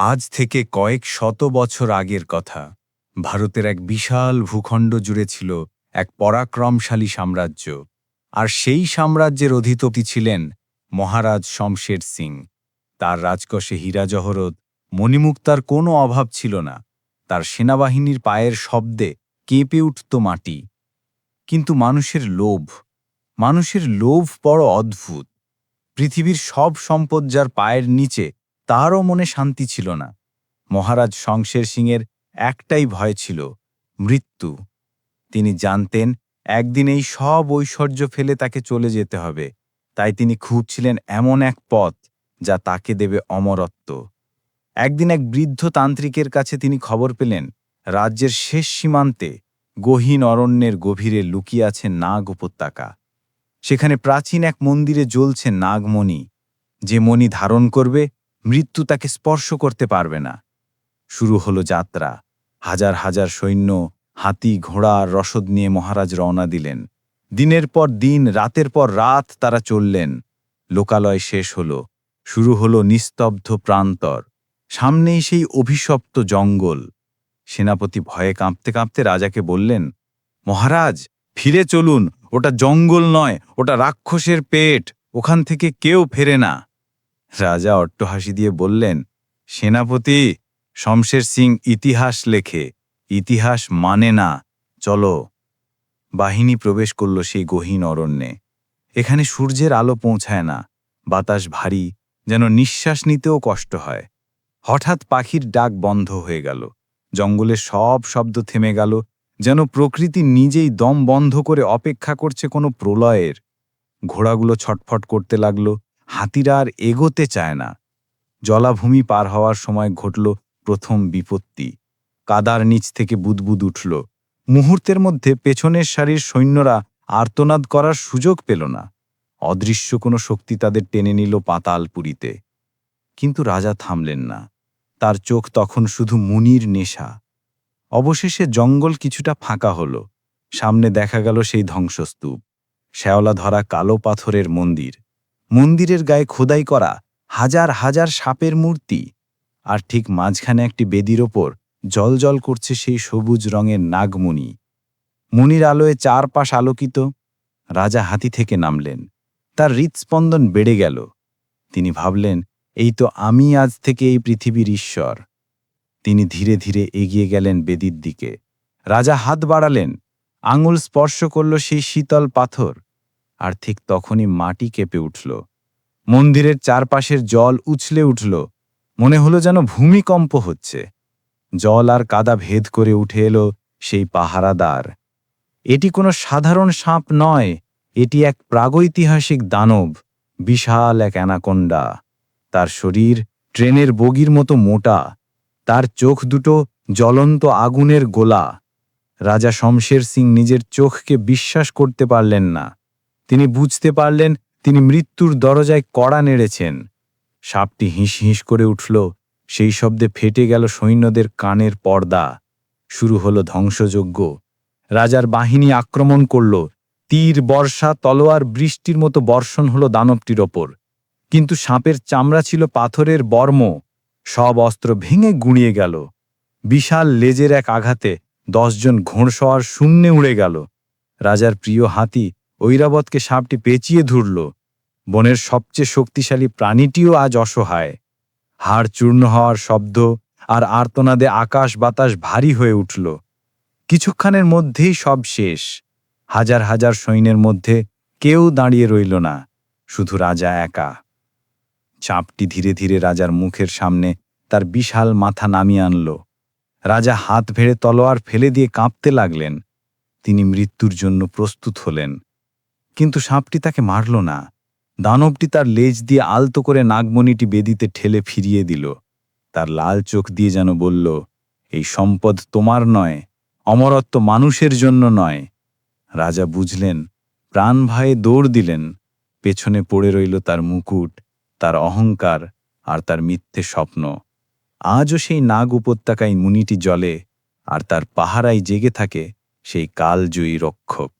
আজ থেকে কয়েক শত বছর আগের কথা। ভারতের এক বিশাল ভূখণ্ড জুড়ে ছিল এক পরাক্রমশালী সাম্রাজ্য। আর সেই সাম্রাজ্যের অধিপতি ছিলেন মহারাজ শমশের সিং। তার রাজকষে হীরা জহরত, মণিমুক্তার কোনো অভাব ছিল না। তার সেনাবাহিনীর পায়ের শব্দে কেঁপে উঠত মাটি। কিন্তু মানুষের লোভ মানুষের লোভ বড় অদ্ভুত। পৃথিবীর সব সম্পদ যার পায়ের নিচে তারও মনে শান্তি ছিল না। মহারাজ শংশের সিংয়ের একটাই ভয় ছিল, মৃত্যু। তিনি জানতেন, একদিন এই সব ঐশ্বর্য ফেলে তাকে চলে যেতে হবে। তাই তিনি খুঁজছিলেন এমন এক পথ, যা তাকে দেবে অমরত্ব। একদিন এক বৃদ্ধ তান্ত্রিকের কাছে তিনি খবর পেলেন, রাজ্যের শেষ সীমান্তে গহীন অরণ্যের গভীরে লুকিয়ে আছে নাগ উপত্যকা। সেখানে প্রাচীন এক মন্দিরে জ্বলছে নাগমণি, যে মণি ধারণ করবে মৃত্যু তাকে স্পর্শ করতে পারবে না। শুরু হলো যাত্রা। হাজার হাজার সৈন্য, হাতি, ঘোড়া রসদ নিয়ে মহারাজ রওনা দিলেন। দিনের পর দিন, রাতের পর রাত তারা চললেন। লোকালয় শেষ হল। শুরু হলো নিস্তব্ধ প্রান্তর। সামনেই সেই অভিশপ্ত জঙ্গল। সেনাপতি ভয়ে কাঁপতে কাঁপতে রাজাকে বললেন, মহারাজ, ফিরে চলুন। ওটা জঙ্গল নয়, ওটা রাক্ষসের পেট। ওখান থেকে কেউ ফেরে না। রাজা অট্টহাসি দিয়ে বললেন, সেনাপতি, শমশের সিং ইতিহাস লেখে। ইতিহাস মানে না। চলো। বাহিনী প্রবেশ করল সেই গহীন অরণ্যে। এখানে সূর্যের আলো পৌঁছায় না। বাতাস ভারী, যেন নিঃশ্বাস নিতেও কষ্ট হয়। হঠাৎ পাখির ডাক বন্ধ হয়ে গেল। জঙ্গলের সব শব্দ থেমে গেল, যেন প্রকৃতি নিজেই দম বন্ধ করে অপেক্ষা করছে কোনো প্রলয়ের। ঘোড়াগুলো ছটফট করতে লাগল। হাতিরা আর এগোতে চায় না। জলাভূমি পার হওয়ার সময় ঘটল প্রথম বিপত্তি। কাদার নিচ থেকে বুদবুদ উঠল। মুহূর্তের মধ্যে পেছনের সারির সৈন্যরা আর্তনাদ করার সুযোগ পেল না। অদৃশ্য কোনো শক্তি তাদের টেনে নিল পাতালপুরীতে কিন্তু রাজা থামলেন না। তার চোখ তখন শুধু মুনির নেশা। অবশেষে জঙ্গল কিছুটা ফাঁকা হল। সামনে দেখা গেল সেই ধ্বংসস্তূপ। শ্যাওলা ধরা কালো পাথরের মন্দির। মন্দিরের গায়ে খোদাই করা হাজার হাজার সাপের মূর্তি। আর ঠিক মাঝখানে একটি বেদির ওপর জলজল করছে সেই সবুজ রঙের নাগমণি। মুনির আলোয় চারপাশ আলোকিত। রাজা হাতি থেকে নামলেন। তার হৃৎস্পন্দন বেড়ে গেল। তিনি ভাবলেন, এই তো আমি আজ থেকে এই পৃথিবীর ঈশ্বর। তিনি ধীরে ধীরে এগিয়ে গেলেন বেদির দিকে। রাজা হাত বাড়ালেন। আঙুল স্পর্শ করল সেই শীতল পাথর। আর ঠিক তখনই মাটি কেঁপে উঠল। মন্দিরের চারপাশের জল উছলে উঠল। মনে হলো যেন ভূমিকম্প হচ্ছে। জল আর কাদা ভেদ করে উঠে এলো সেই পাহারাদার। এটি কোনো সাধারণ সাপ নয়, এটি এক প্রাগৈতিহাসিক দানব, বিশাল এক অ্যানাকোন্ডা। তার শরীর ট্রেনের বগির মতো মোটা, তার চোখ দুটো জ্বলন্ত আগুনের গোলা। রাজা শমশের সিং নিজের চোখকে বিশ্বাস করতে পারলেন না। তিনি বুঝতে পারলেন তিনি মৃত্যুর দরজায় কড়া নেড়েছেন। সাপটি হিঁস হিঁস করে উঠল, সেই শব্দে ফেটে গেল সৈন্যদের কানের পর্দা। শুরু হলো ধ্বংসযজ্ঞ। রাজার বাহিনী আক্রমণ করল। তীর, বর্ষা, তলোয়ার, বৃষ্টির মতো বর্ষণ হলো দানবটির ওপর। কিন্তু সাপের চামড়া ছিল পাথরের বর্ম। সব অস্ত্র ভেঙে গুঁড়িয়ে গেল। বিশাল লেজের এক আঘাতে দশজন ঘোড়সওয়ার শূন্যে উড়ে গেল। রাজার প্রিয় হাতি ঐরাবতকে সাপটি পেঁচিয়ে ধরল। বনের সবচেয়ে শক্তিশালী প্রাণীটিও আজ অসহায়। হাড় চূর্ণ হওয়ার শব্দ আর আর্তনাদে আকাশ বাতাস ভারী হয়ে উঠল। কিছুক্ষণের মধ্যেই সব শেষ। হাজার হাজার সৈন্যের মধ্যে কেউ দাঁড়িয়ে রইল না, শুধু রাজা একা। চাপটি ধীরে ধীরে রাজার মুখের সামনে তার বিশাল মাথা নামিয়ে আনল। রাজা হাত ভেড়ে তলোয়ার ফেলে দিয়ে কাঁপতে লাগলেন। তিনি মৃত্যুর জন্য প্রস্তুত হলেন। কিন্তু সাপটি তাকে মারল না। দানবটি তার লেজ দিয়ে আলতো করে নাগমণিটি বেদিতে ঠেলে ফিরিয়ে দিল। তার লাল চোখ দিয়ে যেন বলল, এই সম্পদ তোমার নয়, অমরত্ব মানুষের জন্য নয়। রাজা বুঝলেন, প্রাণ ভয়ে দৌড় দিলেন। পেছনে পড়ে রইল তার মুকুট, তার অহংকার আর তার মিথ্যে স্বপ্ন। আজও সেই নাগ উপত্যকায় মুনিটি জলে আর তার পাহারায় জেগে থাকে সেই কালজয়ী রক্ষক।